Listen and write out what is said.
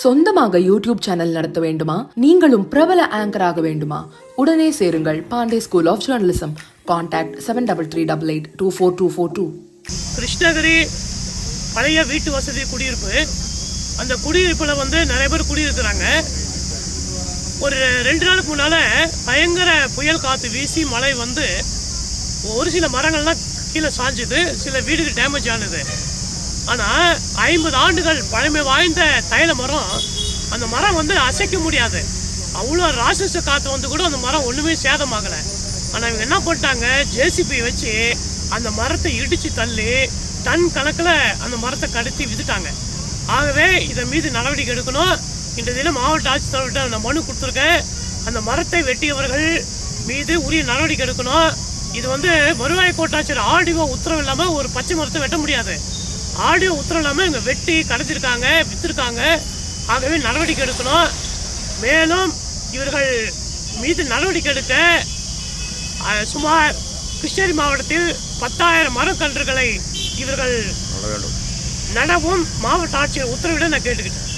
சொந்தமாக YouTube channel நடத்த வேண்டுமா? நீங்களும் பிரபல ஆங்கராக வேண்டுமா? உடனே சேருங்கள் Pandey school of journalism contact seven double three double eight two four two four two Krishnagiri பழைய வீட்டு வசதி குடியிருப்பு. அந்த குடியிருப்பில் வந்து நிறைய பேர் குடியிருக்கிறாங்க. ஒரு ரெண்டு நாளுக்கு முன்னால் பயங்கர புயல் காற்று வீசி மழை வந்து ஒரு சில மரங்கள்லாம் கீழே சாஞ்சுது. சில வீடுக்கு டேமேஜ் ஆனது. ஆனால் ஐம்பது ஆண்டுகள் பழமை வாய்ந்த தைல மரம் அந்த மரம் வந்து அசைக்க முடியாது. அவ்வளோ ராட்சச காற்று வந்து கூட அந்த மரம் ஒன்றுமே சேதமாகலை. ஆனால் இவங்க என்ன பண்ணிட்டாங்க? ஜேசிபி வச்சு அந்த மரத்தை இடித்து தள்ளி டன் கணக்கில் அந்த மரத்தை கடத்தி விதுட்டாங்க ஆகவே இதன் மீது நடவடிக்கை எடுக்கணும். இன்றைய தினம் மாவட்ட ஆட்சித்தலைவர்கிட்ட நான் மனு கொடுத்துருக்கேன். அந்த மரத்தை வெட்டியவர்கள் மீது உரிய நடவடிக்கை எடுக்கணும். இது வந்து வருவாய் கோட்டாட்சியர் ஆடியோ உத்தரவு இல்லாமல் ஒரு பச்சை மரத்தை வெட்ட முடியாது. ஆடியோ உத்தரவு இல்லாமல் இவங்க வெட்டி கடத்திருக்காங்க விற்றுருக்காங்க ஆகவே நடவடிக்கை எடுக்கணும். மேலும் இவர்கள் மீது நடவடிக்கை எடுக்க சுமார் கிருஷ்ணகிரி மாவட்டத்தில் பத்தாயிரம் மரக்கன்றுகளை இவர்கள் நடவும் மாவட்ட ஆட்சியர் உத்தரவிட நான் கேட்டுக்கிட்டேன்.